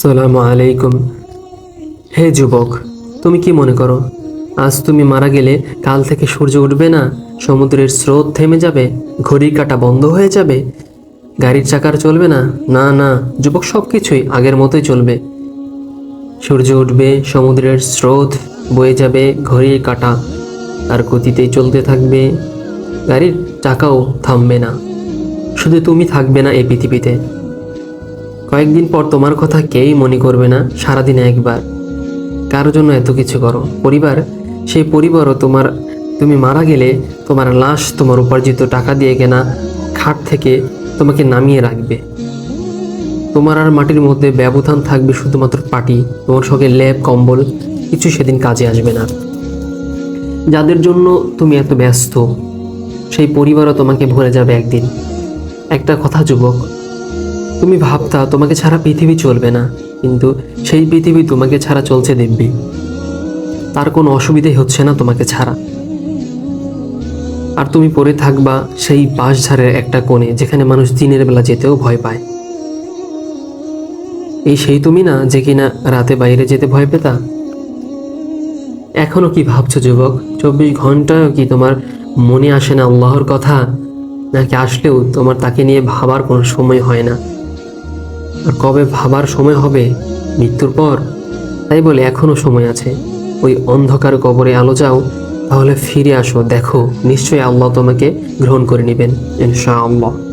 সালামু আলাইকুম। হে যুবক, তুমি কি মনে করো, আজ তুমি মারা গেলে কাল থেকে সূর্য উঠবে না, সমুদ্রের স্রোত থেমে যাবে ঘড়ির কাটা বন্ধ হয়ে যাবে, গাড়ির চাকার চলবে না? না না, যুবক সব কিছুই আগের মতোই চলবে। সূর্য উঠবে, সমুদ্রের স্রোত বয়ে যাবে, ঘড়ির কাটা আর গতিতেই চলতে থাকবে, গাড়ির চাকাও থামবে না। শুধু তুমি থাকবে না এই পৃথিবীতে। কয়েকদিন পর তোমার কথা কেউই মনে করবে না? সারাদিনে একবার। কারোর জন্য এত কিছু করো? পরিবার? সেই পরিবারও তোমার, তুমি মারা গেলে তোমার লাশ তোমার উপার্জিত টাকা দিয়ে কেনা খাট থেকে তোমাকে নামিয়ে রাখবে। তোমার আর মাটির মধ্যে ব্যবধান থাকবে শুধুমাত্র পাটি, তোমার সঙ্গে ল্যাব কম্বল, কিছু সেদিন কাজে আসবে না। যাদের জন্য তুমি এত ব্যস্ত, সেই পরিবারও তোমাকে ভুলে যাবে একদিন। একটা কথা, যুবক তুমি ভাবতা তোমাকে ছাড়া পৃথিবী চলবে না, কিন্তু সেই পৃথিবী তোমাকে ছাড়া চলছে দিব্যি। তার কোনো অসুবিধাই হচ্ছে না তোমাকে ছাড়া। আর তুমি পড়ে থাকবা সেই বাঁশঝাড়ের একটা কোণে, যেখানে মানুষ দিনের বেলা যেতেও ভয় পায়। এই সেই তুমি না যে কিনা রাতে বাইরে যেতে ভয় পেতা? এখনও কি ভাবছ যুবক? চব্বিশ ঘন্টায় কি তোমার মনে আসে না আল্লাহর কথা? নাকি আসলেও তোমার তাকে নিয়ে ভাবার কোনো সময় হয় না? আর কবে ভাবার সময় হবে? মৃত্যুর পর? তাই বলে এখনও সময় আছে। ওই অন্ধকার কবরে আলো যাও, তাহলে ফিরে আসো, দেখো, নিশ্চয়ই আল্লাহ তোমাকে গ্রহণ করে নেবেন, ইনশাআল্লাহ।